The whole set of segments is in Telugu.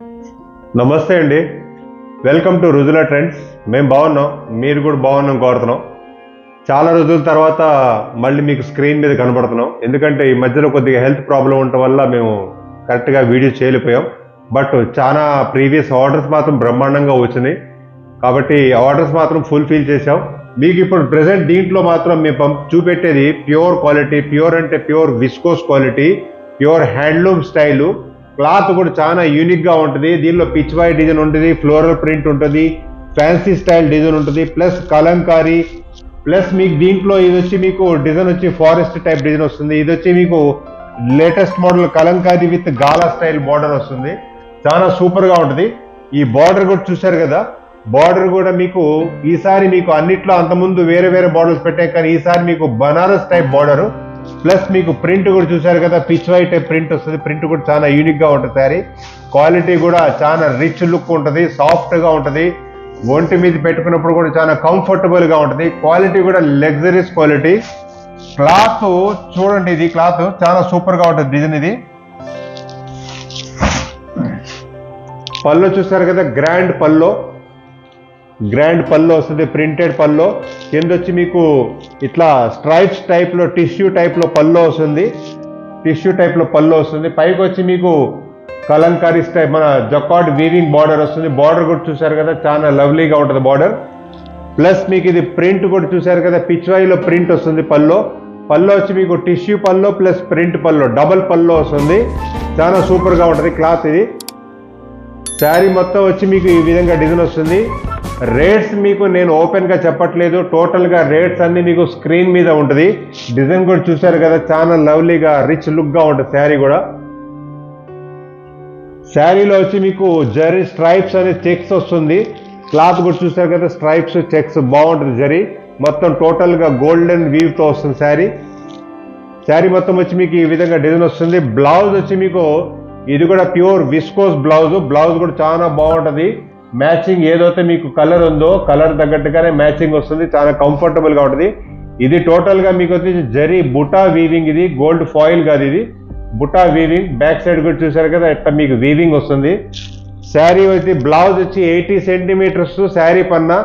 నమస్తే అండి. వెల్కమ్ టు రుజుల ట్రెండ్స్ మేము బాగున్నాం. మీరు కూడా బాగున్నాం కోరుతున్నాం. చాలా రోజుల తర్వాత మళ్ళీ మీకు స్క్రీన్ మీద కనబడుతున్నాం. ఎందుకంటే ఈ మధ్యలో కొద్దిగా హెల్త్ ప్రాబ్లం ఉండటం వల్ల మేము కరెక్ట్గా వీడియో చేయలేకపోయాం. బట్ చాలా ప్రీవియస్ ఆర్డర్స్ మాత్రం బ్రహ్మాండంగా వచ్చినాయి కాబట్టి ఆర్డర్స్ మాత్రం ఫుల్ఫిల్ చేసాం మీకు ఇప్పుడు ప్రెసెంట్ దీంట్లో మాత్రం మేము పంప్ చూపెట్టేది ప్యూర్ క్వాలిటీ ప్యూర్ అంటే pure viscose quality pure handloom style cloth కూడా చాలా యూనిక్గా ఉంటుంది. దీనిలో పిచ్ వై డిజైన్ ఉంటుంది ఫ్లోరల్ ప్రింట్ ఉంటుంది ఫ్యాన్సీ స్టైల్ డిజైన్ ఉంటుంది ప్లస్ కలంకారీ ప్లస్ మీకు దీంట్లో ఇది వచ్చి మీకు డిజైన్ వచ్చి ఫారెస్ట్ టైప్ డిజైన్ వస్తుంది. ఇది వచ్చి మీకు latest model Kalamkari with gala style border వస్తుంది. చాలా సూపర్గా ఉంటుంది. ఈ బార్డర్ కూడా చూశారు కదా? బార్డర్ కూడా మీకు ఈసారి మీకు అన్నిట్లో అంతకుముందు వేరే వేరే బార్డర్స్ పెట్టాయి కానీ ఈసారి మీకు బనారస్ టైప్ బార్డరు ప్లస్ మీకు ప్రింట్ కూడా చూశారు కదా పిచ్ వైట్ ప్రింట్ వస్తుంది. ప్రింట్ కూడా చాలా యూనిక్గా ఉంటుంది శారీ. క్వాలిటీ కూడా చాలా రిచ్ లుక్ ఉంటుంది సాఫ్ట్గా ఉంటుంది. ఒంటి మీద పెట్టుకున్నప్పుడు కూడా చాలా కంఫర్టబుల్గా ఉంటుంది. క్వాలిటీ కూడా లగ్జరీస్ క్వాలిటీ క్లాత్ చూడండి ఇది క్లాత్ చాలా సూపర్గా ఉంటుంది డిజైన్ ఇది. పళ్ళు చూసారు కదా గ్రాండ్ పళ్ళు. గ్రాండ్ పళ్ళు వస్తుంది ప్రింటెడ్ పల్లో. కింద వచ్చి మీకు ఇట్లా స్ట్రైప్స్ టైప్లో టిష్యూ టైప్లో పళ్ళు వస్తుంది. టిష్యూ టైప్లో పళ్ళు వస్తుంది. పైకి వచ్చి మీకు కలంకారీ స్టైప్ మన జకాడ్ వీవింగ్ బార్డర్ వస్తుంది. బార్డర్ కూడా చూసారు కదా చాలా లవ్లీగా ఉంటుంది బార్డర్ ప్లస్ మీకు ఇది ప్రింట్ కూడా చూసారు కదా పిచ్వాయిలో ప్రింట్ వస్తుంది పల్లో. పల్లో వచ్చి మీకు tissue pallu plus print pallu double pallu వస్తుంది. చాలా సూపర్గా ఉంటుంది క్లాత్ ఇది. శారీ మొత్తం వచ్చి మీకు ఈ విధంగా డిజైన్ వస్తుంది. రేట్స్ మీకు నేను ఓపెన్గా చెప్పట్లేదు. టోటల్గా రేట్స్ అన్ని మీకు స్క్రీన్ మీద ఉంటుంది. డిజైన్ కూడా చూశారు కదా చాలా లవ్లీగా రిచ్ లుక్గా ఉంటుంది శారీ కూడా. శారీలో వచ్చి మీకు జరీ స్ట్రైప్స్ అనే చెక్స్ వస్తుంది. క్లాత్ కూడా చూసారు కదా స్ట్రైప్స్ చెక్స్ బాగుంటుంది జరీ. మొత్తం టోటల్గా గోల్డెన్ వీవ్తో వస్తుంది శారీ. శారీ మొత్తం వచ్చి మీకు ఈ విధంగా డిజైన్ వస్తుంది. బ్లౌజ్ వచ్చి మీకు ఇది కూడా ప్యూర్ విస్కోస్ బ్లౌజ్. బ్లౌజ్ కూడా చాలా బాగుంటుంది. మ్యాచింగ్ ఏదైతే మీకు కలర్ ఉందో కలర్ తగ్గట్టుగానే మ్యాచింగ్ వస్తుంది. చాలా కంఫర్టబుల్గా ఉంటుంది. ఇది టోటల్గా మీకు వచ్చేసి జరీ బుటా వీవింగ్ ఇది గోల్డ్ ఫాయిల్ కాదు ఇది. బుటా వీవింగ్ బ్యాక్ సైడ్ కూడా చూసారు కదా ఇట్లా మీకు వీవింగ్ వస్తుంది. శారీ వచ్చి బ్లౌజ్ వచ్చి ఎయిటీ సెంటీమీటర్స్ శారీ పన్నా.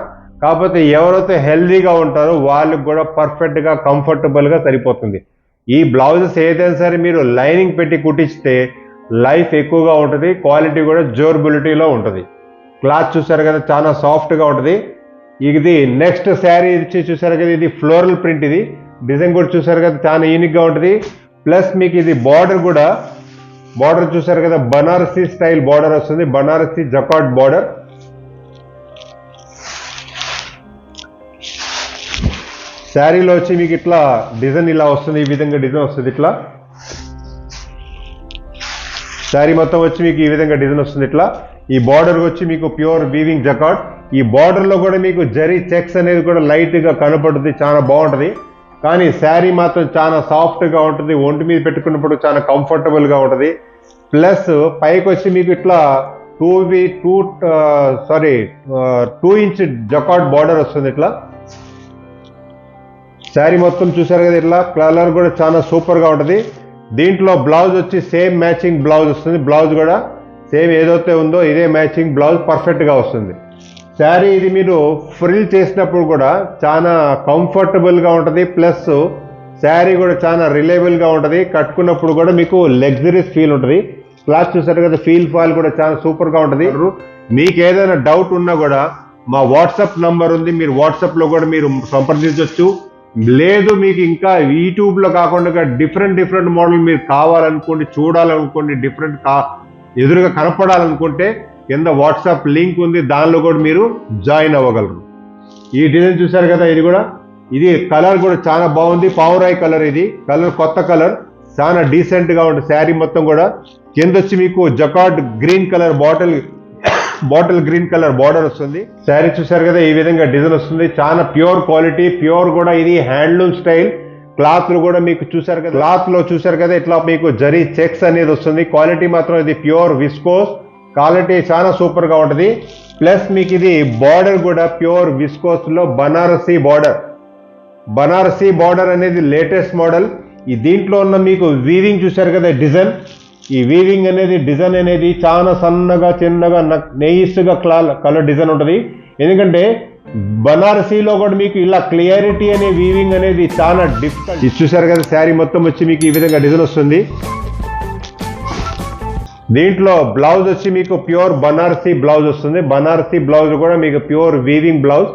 కాకపోతే ఎవరైతే హెల్దీగా ఉంటారో వాళ్ళకి కూడా పర్ఫెక్ట్గా కంఫర్టబుల్గా సరిపోతుంది. ఈ బ్లౌజెస్ ఏదైనా సరే మీరు లైనింగ్ పెట్టి కుట్టిస్తే లైఫ్ ఎక్కువగా ఉంటుంది క్వాలిటీ కూడా జోర్బిలిటీలో ఉంటుంది. క్లాత్ చూసారు కదా చాలా సాఫ్ట్గా ఉంటుంది. ఇది నెక్స్ట్ శారీ ఇచ్చి చూసారు కదా ఇది ఫ్లోరల్ ప్రింట్ ఇది. డిజైన్ కూడా చూసారు కదా చాలా యూనిక్గా ఉంటుంది. ప్లస్ మీకు ఇది బార్డర్ కూడా బార్డర్ చూసారు కదా బనారసీ స్టైల్ బార్డర్ వస్తుంది. Banarasi jacquard border. శారీలో వచ్చి మీకు ఇట్లా డిజైన్ ఇలా వస్తుంది ఈ విధంగా డిజైన్ వస్తుంది ఇట్లా. శారీ మొత్తం వచ్చి మీకు ఈ విధంగా డిజైన్ వస్తుంది ఇట్లా. ఈ బార్డర్ వచ్చి మీకు ప్యూర్ వీవింగ్ జకాట్ ఈ బార్డర్లో కూడా మీకు జరీ చెక్స్ అనేది కూడా లైట్గా కనపడుతుంది చాలా బాగుంటుంది. కానీ శారీ మాత్రం చాలా సాఫ్ట్గా ఉంటుంది ఒంటి మీద పెట్టుకున్నప్పుడు చాలా కంఫర్టబుల్గా ఉంటుంది. ప్లస్ పైకి వచ్చి మీకు ఇట్లా టూ వి two sorry two inch jacquard border వస్తుంది ఇట్లా. శారీ మొత్తం చూసారు కదా ఇట్లా కలర్ కూడా చాలా సూపర్గా ఉంటుంది. దీంట్లో బ్లౌజ్ వచ్చి సేమ్ మ్యాచింగ్ బ్లౌజ్ వస్తుంది. బ్లౌజ్ కూడా సేమ్ ఏదైతే ఉందో ఇదే మ్యాచింగ్ బ్లౌజ్ పర్ఫెక్ట్గా వస్తుంది. శారీ ఇది మీరు ఫ్రిల్ చేసినప్పుడు కూడా చాలా కంఫర్టబుల్గా ఉంటుంది. ప్లస్ శారీ కూడా చాలా రిలేబుల్గా ఉంటుంది. కట్టుకున్నప్పుడు కూడా మీకు లగ్జరీస్ ఫీల్ ఉంటుంది. క్లాత్ చూసారు కదా ఫీల్ ఫాల్ కూడా చాలా సూపర్గా ఉంటుంది. మీకు ఏదైనా డౌట్ ఉన్నా కూడా మా వాట్సాప్ నంబర్ ఉంది. మీరు వాట్సాప్లో కూడా మీరు సంప్రదించవచ్చు లేదు మీకు ఇంకా యూట్యూబ్లో కాకుండా డిఫరెంట్ డిఫరెంట్ మోడల్ మీరు కావాలనుకోండి చూడాలనుకోండి డిఫరెంట్ కా ఎదురుగా కనపడాలనుకుంటే కింద వాట్సాప్ లింక్ ఉంది దానిలో కూడా మీరు జాయిన్ అవ్వగలరు. ఈ డిజైన్ చూసారు కదా ఇది కూడా? ఇది కలర్ కూడా చాలా బాగుంది పావురాయి కలర్ ఇది. కలర్ కొత్త కలర్ చాలా డీసెంట్గా ఉంటుంది శారీ మొత్తం కూడా. కింద వచ్చి మీకు jacquard green colour bottle bottle green colour border వస్తుంది. శారీ చూసారు కదా ఈ విధంగా డిజైన్ వస్తుంది. చాలా ప్యూర్ క్వాలిటీ ప్యూర్ కూడా ఇది హ్యాండ్లూమ్ స్టైల్. క్లాత్ కూడా మీకు చూసారు కదా క్లాత్లో చూసారు కదా ఇట్లా మీకు జరీ చెక్స్ అనేది వస్తుంది. క్వాలిటీ మాత్రం ఇది ప్యూర్ విస్కోస్. క్వాలిటీ చాలా సూపర్గా ఉంటుంది. ప్లస్ మీకు ఇది బార్డర్ కూడా ప్యూర్ విస్కోస్లో బనారసీ బార్డర్. బనారసీ బార్డర్ అనేది లేటెస్ట్ మోడల్. ఈ దీంట్లో ఉన్న మీకు వీవింగ్ చూసారు కదా డిజైన్. ఈ వీవింగ్ అనేది డిజైన్ అనేది చాలా సన్నగా చిన్నగా నెయిస్గా క్లా కలర్ డిజైన్ ఉంటుంది. ఎందుకంటే బనారసీలో కూడా మీకు ఇలా క్లియారిటీ అనే వీవింగ్ అనేది చాలా డిఫికల్ట్ ఇది చూసారు కదా శారీ మొత్తం వచ్చి మీకు ఈ విధంగా డిజైన్ వస్తుంది. దీంట్లో బ్లౌజ్ వచ్చి మీకు ప్యూర్ బనారసీ బ్లౌజ్ వస్తుంది. బనారసీ బ్లౌజ్ కూడా మీకు ప్యూర్ వీవింగ్ బ్లౌజ్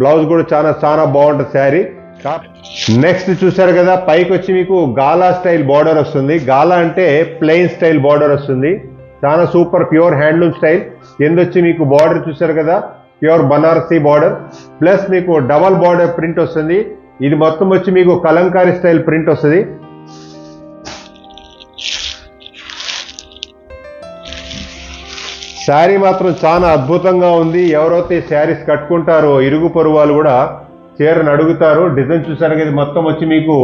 బ్లౌజ్ కూడా చాలా చాలా బాగుంటుంది శారీ. నెక్స్ట్ చూసారు కదా పైకి వచ్చి మీకు గాలా స్టైల్ బార్డర్ వస్తుంది. గాలా అంటే ప్లెయిన్ స్టైల్ బార్డర్ వస్తుంది. చాలా సూపర్ ప్యూర్ హ్యాండ్లూమ్ స్టైల్ కింద వచ్చి మీకు బార్డర్ చూసారు కదా ప్యూర్ బనారసీ బార్డర్ ప్లస్ మీకు డబల్ బార్డర్ ప్రింట్ వస్తుంది. ఇది మొత్తం వచ్చి మీకు కలంకారీ స్టైల్ ప్రింట్ వస్తుంది. శారీ మాత్రం చాలా అద్భుతంగా ఉంది. ఎవరైతే శారీస్ కట్టుకుంటారో ఇరుగు పొరుగు వాళ్ళు కూడా చీరను అడుగుతారు. డిజైన్ చూసారు కదా ఇది మొత్తం వచ్చి మీకు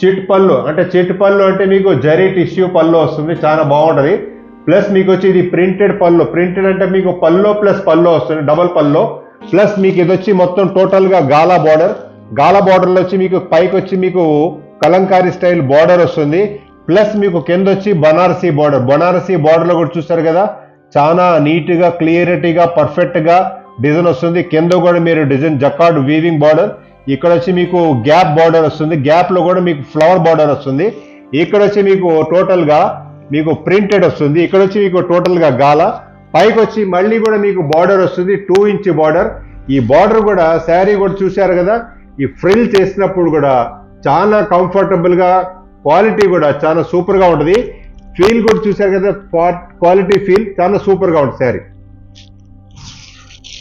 చిట్ పళ్ళు అంటే చిట్ పళ్ళు అంటే మీకు జరీ టిష్యూ పళ్ళు వస్తుంది. చాలా బాగుంటుంది. ప్లస్ మీకు వచ్చి ఇది ప్రింటెడ్ పళ్ళు. ప్రింటెడ్ అంటే మీకు పల్లో ప్లస్ పల్లో వస్తుంది. డబల్ పల్లో ప్లస్ మీకు ఇది వచ్చి మొత్తం టోటల్గా గాలా బార్డర్ గాలా బార్డర్లో వచ్చి మీకు పైకి వచ్చి మీకు కలంకారీ స్టైల్ బార్డర్ వస్తుంది. ప్లస్ మీకు కింద వచ్చి బనారసీ బార్డర్ బనారసీ బార్డర్లో కూడా చూస్తారు కదా? చాలా నీట్గా క్లియరిటీగా పర్ఫెక్ట్గా డిజైన్ వస్తుంది. కింద కూడా మీరు డిజైన్ జకార్డ్ వీవింగ్ బార్డర్. ఇక్కడ వచ్చి మీకు గ్యాప్ బార్డర్ వస్తుంది. గ్యాప్లో కూడా మీకు ఫ్లవర్ బార్డర్ వస్తుంది. ఇక్కడ వచ్చి మీకు టోటల్గా మీకు ప్రింటెడ్ వస్తుంది. ఇక్కడ వచ్చి మీకు టోటల్గా గాల. పైకి వచ్చి మళ్ళీ కూడా మీకు బార్డర్ వస్తుంది. Two inch border. ఈ బార్డర్ కూడా శారీ కూడా చూశారు కదా? ఈ ఫ్రిల్ చేసినప్పుడు కూడా చాలా కంఫర్టబుల్గా క్వాలిటీ కూడా చాలా సూపర్గా ఉంటుంది. ఫీల్ కూడా చూశారు కదా? క్వాలిటీ ఫీల్ చాలా సూపర్గా ఉంటుంది శారీ.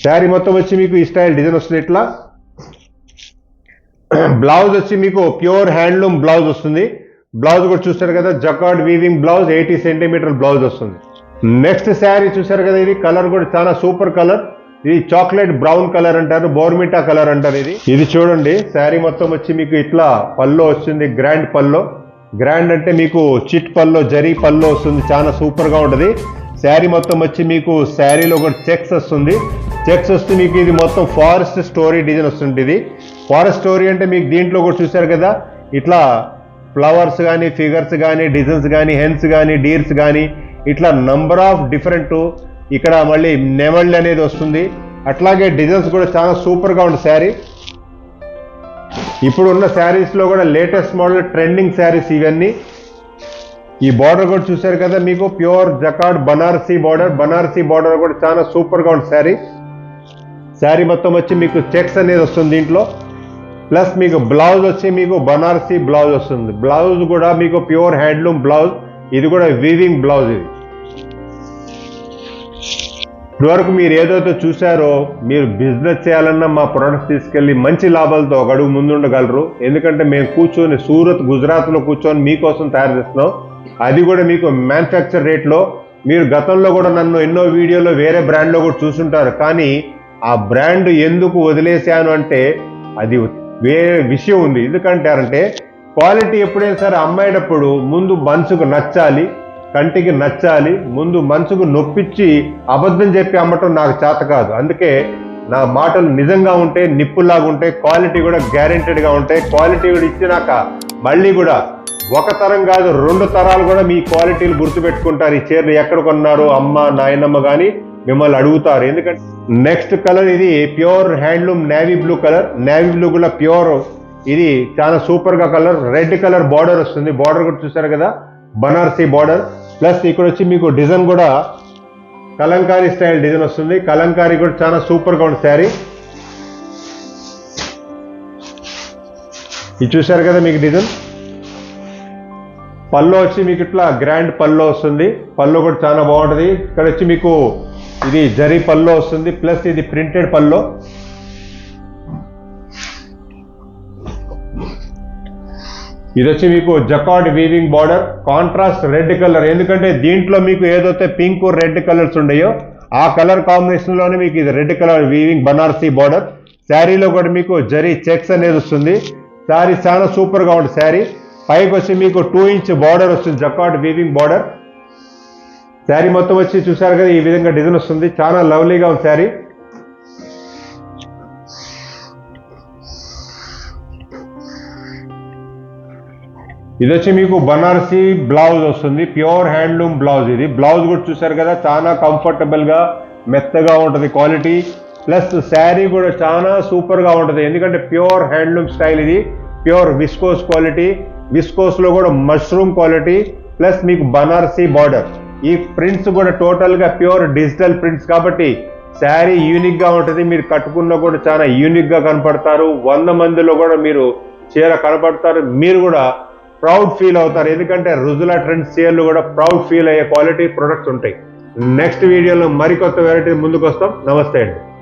శారీ మొత్తం వచ్చి మీకు ఈ స్టైల్ డిజైన్ వస్తుంది ఇట్లా బ్లౌజ్ వచ్చి మీకు ప్యూర్ హ్యాండ్లూమ్ బ్లౌజ్ వస్తుంది. బ్లౌజ్ కూడా చూస్తారు కదా jacquard weaving blouse eighty centimetre blouse వస్తుంది. నెక్స్ట్ శారీ చూసారు కదా ఇది కలర్ కూడా చాలా సూపర్ కలర్. ఇది చాక్లెట్ బ్రౌన్ కలర్ అంటారు బోర్మిటా కలర్ అంటారు ఇది. ఇది చూడండి శారీ మొత్తం వచ్చి మీకు ఇట్లా పల్లో వస్తుంది గ్రాండ్ పల్లో. గ్రాండ్ అంటే మీకు చిట్ పల్లో జరీ పల్లో వస్తుంది చాలా సూపర్గా ఉంటుంది. శారీ మొత్తం వచ్చి మీకు శారీలో కూడా చెక్స్ వస్తుంది. చెక్స్ వస్తే మీకు ఇది మొత్తం ఫారెస్ట్ స్టోరీ డిజైన్ వస్తుంటుంది. ఇది ఫారెస్ట్ స్టోరీ అంటే మీకు దీంట్లో కూడా చూశారు కదా? ఇట్లా ఫ్లవర్స్ కానీ ఫిగర్స్ కానీ డిజైన్స్ కానీ హెన్స్ కానీ డీర్స్ కానీ ఇట్లా నంబర్ ఆఫ్ డిఫరెంట్ ఇక్కడ మళ్ళీ నెమళ్ళు అనేది వస్తుంది. అట్లాగే డిజైన్స్ కూడా చాలా సూపర్గా ఉంది శారీ. ఇప్పుడు ఉన్న శారీస్లో కూడా లేటెస్ట్ మోడల్ ట్రెండింగ్ శారీస్ ఇవన్నీ. ఈ బార్డర్ కూడా చూశారు కదా మీకు? Pure jacquard Banarasi border Banarasi border కూడా చాలా సూపర్గా ఉంది శారీ. శారీ మొత్తం వచ్చి మీకు చెక్స్ అనేది వస్తుంది దీంట్లో. ప్లస్ మీకు బ్లౌజ్ వచ్చి మీకు బనారసీ బ్లౌజ్ వస్తుంది. బ్లౌజ్ కూడా మీకు ప్యూర్ హ్యాండ్లూమ్ బ్లౌజ్. ఇది కూడా వీవింగ్ బ్లౌజ్ ఇది. ఇప్పటివరకు మీరు ఏదైతే చూసారో మీరు బిజినెస్ చేయాలన్నా మా ప్రొడక్ట్స్ తీసుకెళ్ళి మంచి లాభాలతో ఒక అడుగు ముందుండగలరు. ఎందుకంటే మేము కూర్చొని సూరత్ గుజరాత్లో కూర్చొని మీకోసం తయారు చేస్తున్నాం. అది కూడా మీకు మ్యానుఫ్యాక్చర్ రేట్లో. మీరు గతంలో కూడా నన్ను ఎన్నో వీడియోలో వేరే బ్రాండ్లో కూడా చూసుంటారు. కానీ ఆ బ్రాండ్ ఎందుకు వదిలేశాను అంటే అది వేరే విషయం ఉంది. ఎందుకంటారంటే క్వాలిటీ ఎప్పుడైనా సరే అమ్మేటప్పుడు ముందు మనసుకు నచ్చాలి కంటికి నచ్చాలి ముందు మనసుకు నొప్పించి అబద్ధం చెప్పి అమ్మటం నాకు చేత కాదు. అందుకే నా మాటలు నిజంగా ఉంటే నిప్పులాగా ఉంటే క్వాలిటీ కూడా గ్యారెంటెడ్గా ఉంటాయి. క్వాలిటీ కూడా ఇచ్చినాక మళ్ళీ కూడా ఒక తరం కాదు రెండు తరాలు కూడా మీ క్వాలిటీలు గుర్తుపెట్టుకుంటారు. ఈ చీరలు ఎక్కడ కొన్నారు అమ్మ నాయనమ్మ కానీ మిమ్మల్ని అడుగుతారు. ఎందుకంటే నెక్స్ట్ కలర్ ఇది pure handloom navy blue colour navy blue కూడా ప్యూర్ ఇది చాలా సూపర్గా కలర్ రెడ్ కలర్ బార్డర్ వస్తుంది. బార్డర్ కూడా చూసారు కదా? బనారసీ బార్డర్ ప్లస్ ఇక్కడ వచ్చి మీకు డిజైన్ కూడా కలంకారీ స్టైల్ డిజైన్ వస్తుంది. కలంకారీ కూడా చాలా సూపర్గా ఉంది శారీ. ఇది చూసారు కదా మీకు డిజైన్ పల్లో వచ్చి మీకు ఇట్లా గ్రాండ్ పల్లో వస్తుంది. పల్లో కూడా చాలా బాగుంటుంది. ఇక్కడ వచ్చి మీకు ఇది జరీ పల్లో వస్తుంది ప్లస్ ఇది ప్రింటెడ్ పల్లో. ఇది వచ్చి మీకు jacquard weaving border contrast red colour. ఎందుకంటే దీంట్లో మీకు ఏదైతే పింక్ రెడ్ కలర్స్ ఉన్నాయో ఆ కలర్ కాంబినేషన్లోనే మీకు ఇది red colour weaving Banarasi border. శారీలో కూడా మీకు జరీ చెక్స్ అనేది వస్తుంది. శారీ చాలా సూపర్గా ఉంటుంది శారీ. పైకి వచ్చి మీకు టూ ఇంచ్ బార్డర్ వస్తుంది జకాడ్ వీవింగ్ బార్డర్. శారీ మొత్తం వచ్చి చూసారు కదా ఈ విధంగా డిజైన్ వస్తుంది. చాలా లవ్లీగా ఉంది శారీ. ఇది వచ్చి మీకు బనారసీ బ్లౌజ్ వస్తుంది. ప్యూర్ హ్యాండ్లూమ్ బ్లౌజ్ ఇది. బ్లౌజ్ కూడా చూసారు కదా చాలా కంఫర్టబుల్గా మెత్తగా ఉంటుంది క్వాలిటీ. ప్లస్ శారీ కూడా చాలా సూపర్గా ఉంటుంది. ఎందుకంటే ప్యూర్ హ్యాండ్లూమ్ స్టైల్ ఇది. ప్యూర్ విస్కోస్ క్వాలిటీ విస్కోస్లో కూడా మష్రూమ్ క్వాలిటీ ప్లస్ మీకు బనారసీ బార్డర్ ఈ ప్రింట్స్ కూడా టోటల్గా ప్యూర్ డిజిటల్ ప్రింట్స్ కాబట్టి శారీ యూనిక్గా ఉంటుంది. మీరు కట్టుకున్నా కూడా చాలా యూనిక్గా కనపడతారు. వంద మందిలో కూడా మీరు చీర కనపడతారు. మీరు కూడా ప్రౌడ్ ఫీల్ అవుతారు. ఎందుకంటే రుజుల ట్రెండ్స్ చీరలు కూడా ప్రౌడ్ ఫీల్ అయ్యే క్వాలిటీ ప్రొడక్ట్స్ ఉంటాయి. నెక్స్ట్ వీడియోలో మరికొత్త వెరైటీ ముందుకు వస్తాం. నమస్తే అండి.